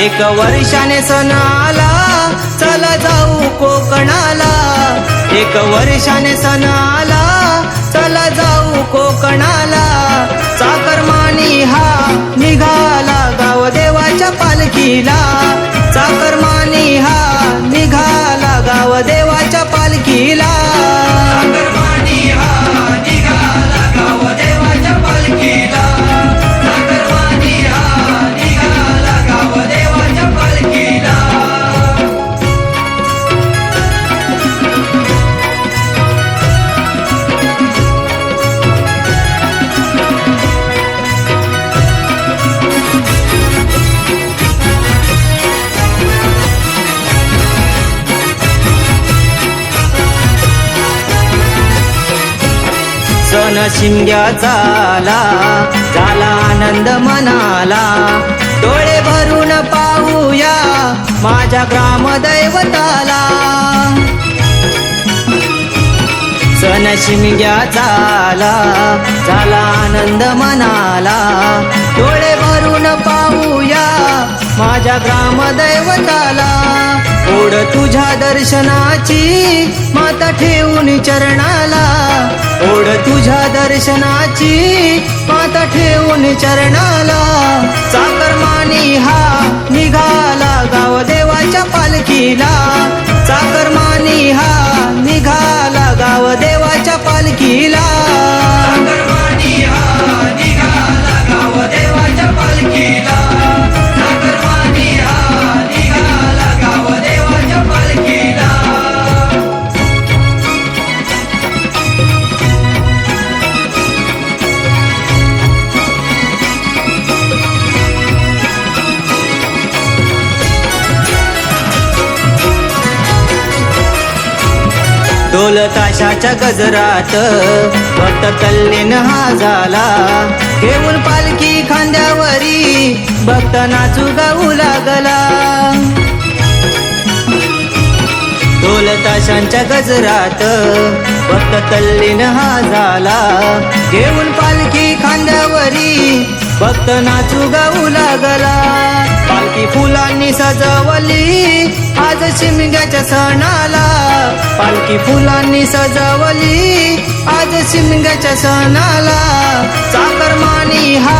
एक वर्षाने सण आला चला जाऊ कोकणाला. एक वर्षाने सण आला चला जाऊ कोकणाला. सण शिमग्याचा आला झाला आनंद मनाला. डोळे भरून पाहूया माझ्या ग्रामदैवताला. सण शिमग्याचा आला झाला आनंद मनाला. डोळे भरून पाहूया माझ्या ग्रामदैवताला. ओढ तुझ्या दर्शनाची माता ठेवून चरणाला. दर्शनाची माता ठेवून चरणाला. चाकरमानी हा निघाला गाव देवाच्या पालखीला. ढोल ताशाच्या गजरात. भक्त तल्लीन हा झाला. घेऊन पालखी खांद्यावरी भक्त नाचू गाऊ लागला. ढोल ताशांच्या गजरात भक्त तल्लीन हा झाला. घेऊन पालखी खांद्यावरी भक्त नाचू गाऊ लागला. पालखी फुलांनी सजवली आज शिमग्याच्या सणाला. पालखी फुलांनी सजावली. आज शिमग्याच्या सणाला चाकरमानी हा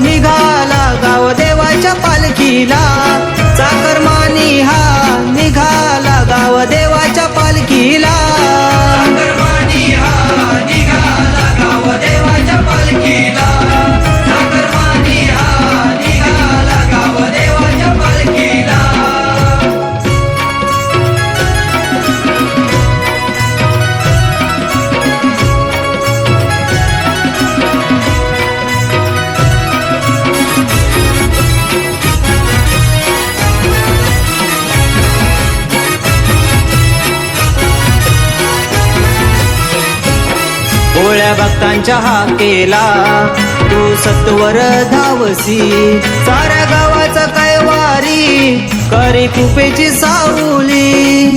निघाला. गाव देवाच्या पालखीला चाकर भोळ्या हा केला तू सत्वर धावसी. साऱ्या गावाचा काय वारी करी कुपेची सावली.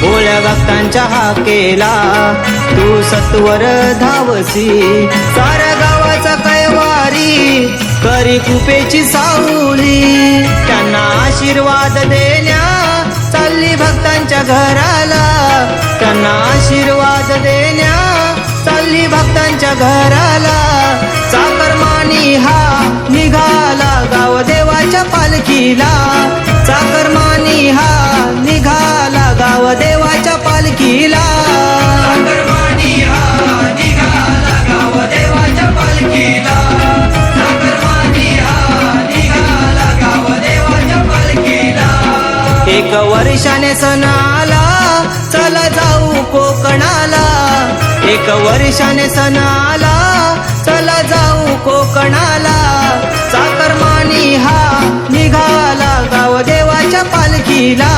भोळ्या भक्तांच्या हाकेला तू सत्वर धावसी. साऱ्या गावाचा काय वारी करी कुपेची सावली. त्यांना आशीर्वाद देण्या चालली भक्तांच्या घराला. भक्तांच्या घराला चाकरमानी हा निघाला. गाव देवाच्या पालखीला चाकरमानी हा निघाला. गाव देवाच्या पालखीला एक वर्षाने सणाला चला जाऊ कोकणाला. एक वर्षाने सण आला चला जाऊ कोकणाला. साकरमानी हा निघाला गाव देवाच्या पालखीला.